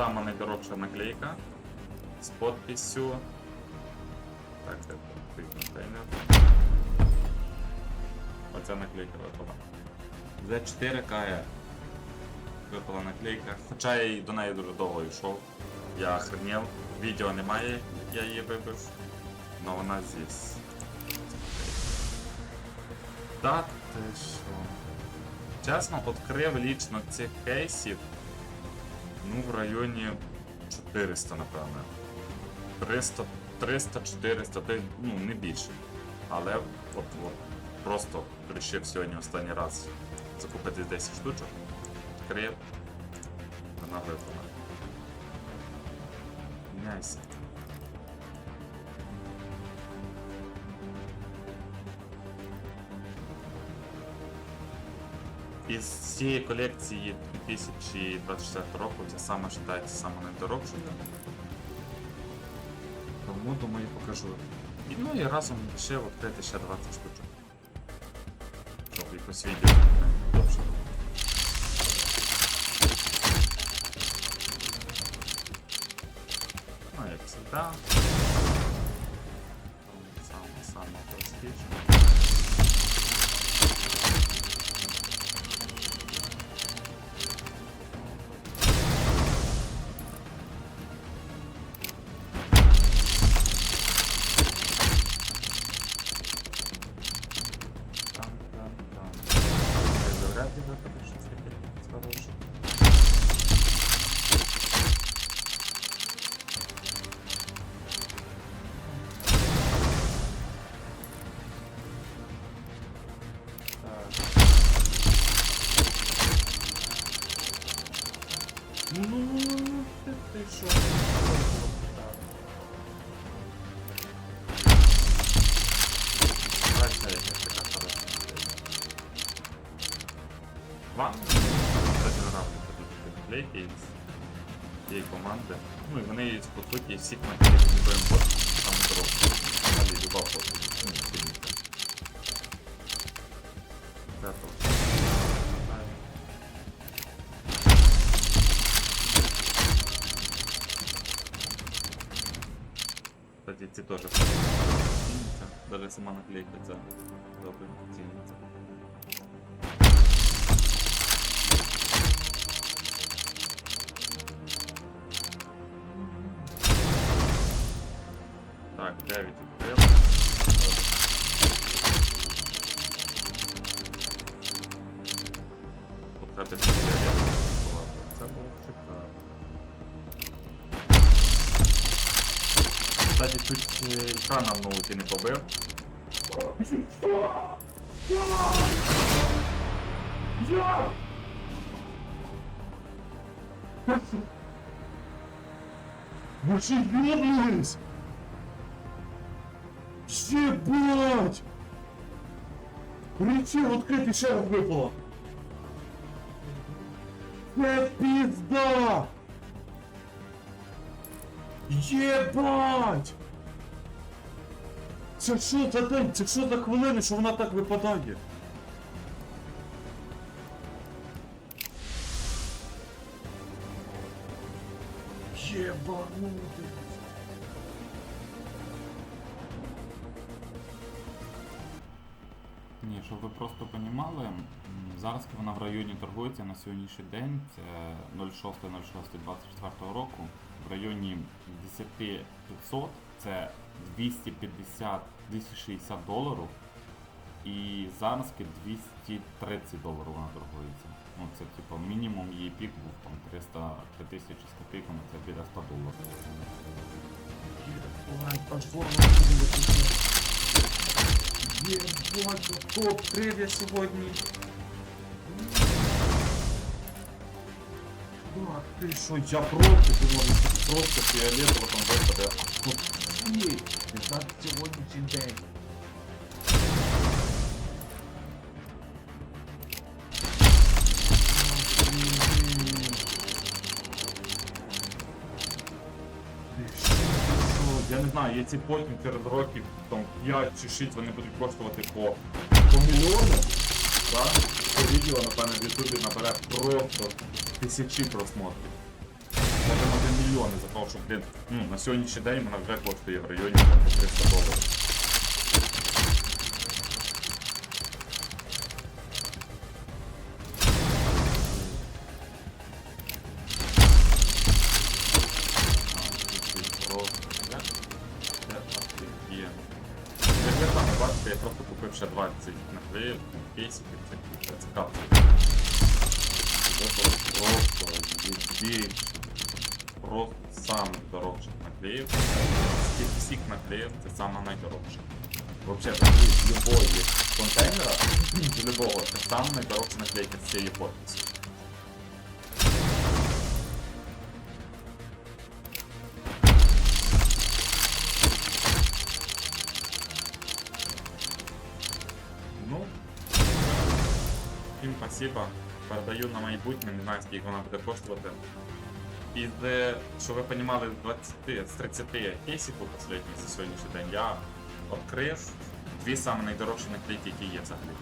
Сама найдорожча наклейка з подписью. Так, це контейнер. Оця наклейка випала. Z4 KR. Випала наклейка. Хоча я до неї дуже довго йшов. Я охренел. Відео немає, я її вибив. Но вона здесь. Так, ти що? Чесно, відкрив лічно цих кейсів. Ну, в районі 400, напевно. 300, 300, 400, ти, ну, не більше. Але от, от просто вирішив сьогодні останній раз закупити 10 штучок. Відкрив. Вона випала. Міняйся. Із цієї колекції 2024 року ця сама вважається саме найдорожчою. Тому думаю покажу. І, ну і разом ще відкрити ще 20 штучок. Щоб якось відео довше. Ну, як завжди. Саме саме простіше. Ну, ты, ты шо? Так. Бачите, яка така. Вам нравиться тут команди. Ну і вони по суті всіх наклейок Кстати, ці теж ціниться. Даже сама наклейка ця добре ціниться. Так, 9 відкрив. Потрапити чуть е, екран на ноуті не побив. Вы что, ёбнулись? Ебать! Причем открытый ще раз випало. Це пизда! Єбать! Це що за день? Це що за хвилини, що вона так випадає? Єбанутий. Ні, щоб ви просто понімали, зараз вона в районі торгується на сьогоднішній день, це 06.06.24 року, в районі 10500, це 250 260 доларів, і зараз 230 доларів вона торгується. Ну, це типу мінімум її пік був там 300 3000 з копійками, це біля 100 доларів. Єбать, топ-3 я сьогодні. Ти що, я просто думаю, просто фіолетово там випаде. Не так сьогоднішній день. Я не знаю, є ці потім через років там 5 чи 6 вони будуть коштувати по, по мільйону. Це відео, напевно, в Ютубі набере просто тисячі просмотрів. Можемо 1 мільйон за того, що, блін, ну, на сьогоднішній день вона вже коштує в районі 300 доларів. Я просто купив ще 20 наклеїв, кейсиків, це, просто самих дорожчих наклеїв. З тих всіх наклеїв це саме найдорожче. Вообще, з любої контейнера, любого, це саме найдорожча наклейка з цієї подписі. Ну, спасибо. Передаю на майбутнє, не знаю, скільки вона буде коштувати. Де, щоб ви з 20, з 30 кейсів останніх за сьогоднішній день я відкрив дві саме найдорожчі наклейки, які є взагалі.